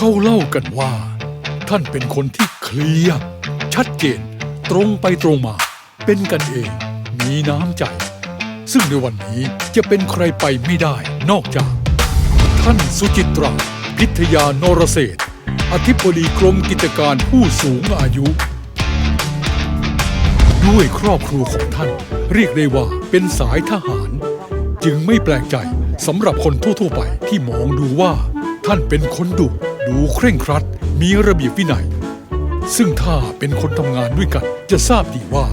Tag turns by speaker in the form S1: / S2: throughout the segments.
S1: เขาเล่ากันว่า ท่านเป็นคนที่เคลียร์ชัดเจน ตรงไปตรงมา เป็นกันเอง มีน้ำใจ ซึ่งในวันนี้จะเป็นใครไปไม่ได้นอกจาก ท่านสุจิตรา พิทยานรเศรษฐอธิบดีกรมกิจการผู้สูงอายุ ด้วยครอบครัวของท่าน เรียกได้ว่าเป็นสายทหาร จึงไม่แปลกใจสำหรับคนทั่วๆไปที่มองดูว่าท่านเป็นคนดุ ดูเคร่งครัด มีระเบียบวินัย ซึ่งถ้าเป็นคนทำงานด้วยกัน จะทราบดีว่า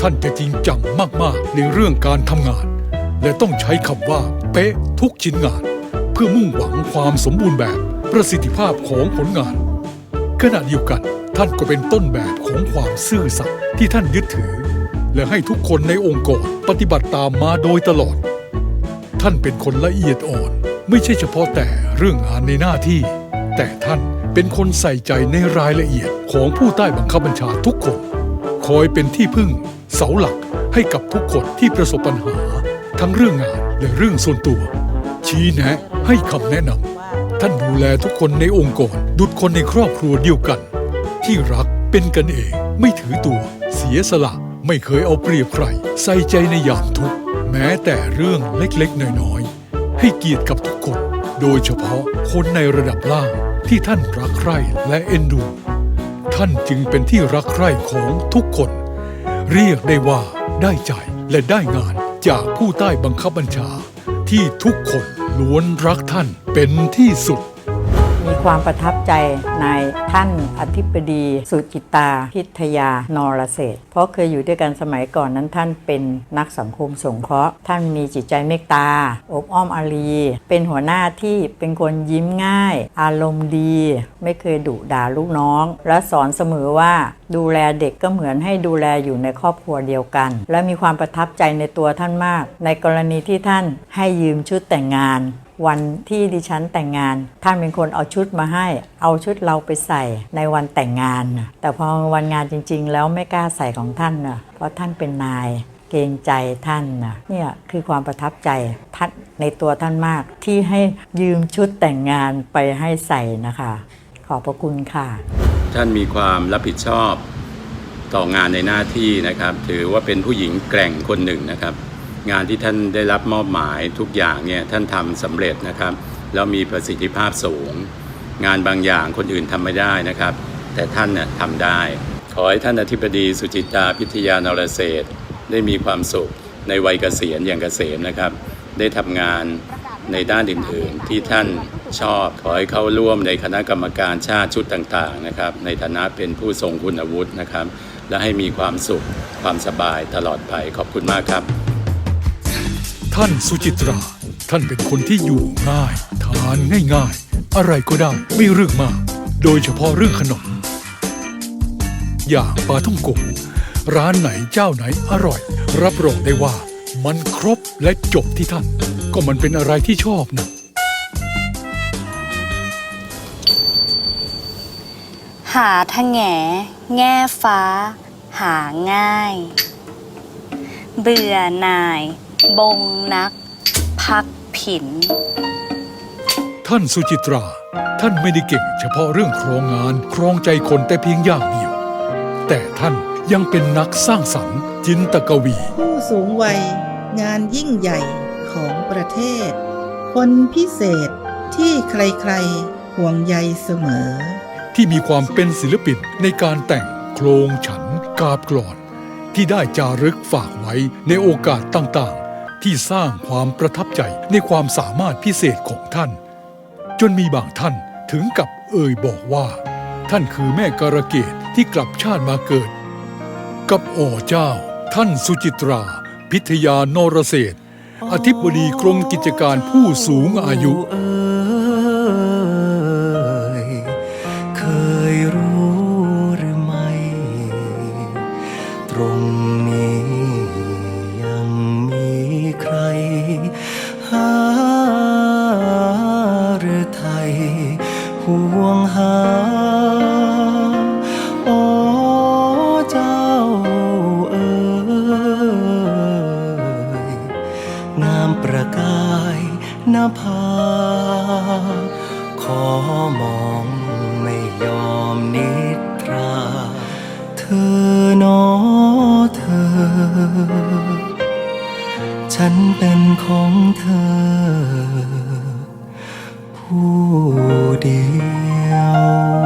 S1: ท่านจะจริงจังมาก ๆ ในเรื่องการทำงาน และต้องใช้คำว่า เป๊ะทุกชิ้นงาน เพื่อมุ่งหวังความสมบูรณ์แบบประสิทธิภาพของผลงาน ขณะเดียวกันท่านก็เป็นต้นแบบของความซื่อสัตย์ที่ท่านยึดถือ และให้ทุกคนในองค์กรปฏิบัติตามมาโดยตลอด ท่านเป็นคนละเอียดอ่อน ไม่ใช่เฉพาะแต่เรื่องงานในหน้าที่ แต่ท่านเป็นคนใส่ใจในรายละเอียดของผู้ใต้บังคับบัญชาทุกคน คอยเป็นที่พึ่ง เสาหลักให้กับทุกคนที่ประสบปัญหา ทั้งเรื่องงานและเรื่องส่วนตัว ชี้แนะให้คำแนะนำท่านดูแลทุกคนในองค์กรดุจคนในครอบครัวเดียวกัน ที่รักเป็นกันเองไม่ถือตัว เสียสละไม่เคยเอาเปรียบใคร ใส่ใจในยามทุกข์แม้แต่เรื่องเล็กๆน้อยๆให้เกียรติกับทุกคน โดยเฉพาะคนในระดับล่าง ที่ท่านรักใคร่และเอ็นดู ท่านจึงเป็นที่รักใคร่ของทุกคน เรียกได้ว่าได้ใจและได้งานจากผู้ใต้บังคับบัญชา ที่ทุกคนล้วนรักท่านเป็นที่สุด
S2: มีความประทับใจในท่านอธิบดี สุจิตา พิทยานรเศษเพราะเคยอยู่ด้วยกันสมัยก่อนนั้นท่านเป็นนักสังคมสงเคราะห์ ท่านมีจิตใจเมตตา อบอ้อมอารี เป็นหัวหน้าที่เป็นคนยิ้มง่าย อารมณ์ดี ไม่เคยดุด่าลูกน้อง และสอนเสมอว่าดูแลเด็กก็เหมือนให้ดูแลอยู่ในครอบครัวเดียวกัน และมีความประทับใจในตัวท่านมาก ในกรณีที่ท่านให้ยืมชุดแต่งงาน วันที่ดิฉันแต่งงาน ท่านเป็นคนเอาชุดมาให้ เอาชุดเราไปใส่ในวันแต่งงาน แต่พอวันงานจริง ๆ แล้วไม่กล้าใส่ของท่านนะเพราะท่านเป็นนายเกรงใจท่านนะเนี่ยคือความประทับใจท่านในตัวท่านมากที่ให้ยืมชุดแต่งงานไปให้ใส่นะคะ ขอบพระคุณค่ะ
S3: ท่านมีความรับผิดชอบต่องานในหน้าที่นะครับ ถือว่าเป็นผู้หญิงแกร่งคนหนึ่งนะครับ งานที่ท่านได้รับมอบหมายทุกอย่างเนี่ยท่านทำสำเร็จนะครับแล้วมีประสิทธิภาพสูง งานบางอย่างคนอื่นทำไม่ได้นะครับ แต่ท่านน่ะทำได้ ขอให้ท่านอธิบดีสุจิตาพิทยานรเศรษได้มีความสุขในวัยเกษียณอย่างเกษมนะครับ ได้ทำงานในด้านอื่นๆ ที่ท่านชอบขอให้เข้าร่วมในคณะกรรมการชาติชุดต่างๆนะครับ ในฐานะเป็นผู้ทรงคุณวุฒินะครับ และให้มีความสุขความสบายตลอดไปขอบคุณมากครับ
S1: ท่านสุจิตรา ท่านเป็นคนที่อยู่ง่าย ทานง่ายๆ อะไรก็ได้ไม่เรื่องมาก โดยเฉพาะเรื่องขนม อย่างปลาท่องโกะร้านไหนเจ้าไหนอร่อย รับรองได้ว่า มันครบและจบที่ท่าน ก็มันเป็นอะไรที่ชอบนะ
S4: หาทะแหงแง่ฟ้า หาง่าย เบื่อหน่าย บงนัก พักผิน
S1: ท่านสุจิตรา ท่านไม่ได้เก่งเฉพาะเรื่องครองงานครองใจคนแต่เพียงอย่างเดียว แต่ท่านยังเป็นนักสร้างสรรค์ จินตกวี
S5: ผู้สูงวัยงานยิ่งใหญ่ของประเทศ คนพิเศษที่ใครๆห่วงใยเสมอ
S1: ที่มีความเป็นศิลปินในการแต่งโครงฉันกาบกลอน ที่ได้จารึกฝากไว้ในโอกาสต่างๆ ที่สร้างความประทับใจในความสามารถพิเศษของท่าน จนมีบางท่านถึงกับเอ่ยบอกว่า ท่านคือแม่การะเกดที่กลับชาติมาเกิด กับโอเจ้า ท่านสุจิตรา พิทยานรเศรษฐ์อธิบดีกรมกิจการผู้สูงอายุ
S6: เอ่ยเคยรู้หรือไม่ตรงนี้ยัง หาหรือไทยห่วงหาโอ้เจ้าเอ่ยงามประกายนภาขอมองไม่ยอมนิทรา เธอนอเฉันเป็นของเธอ ผู้เดียว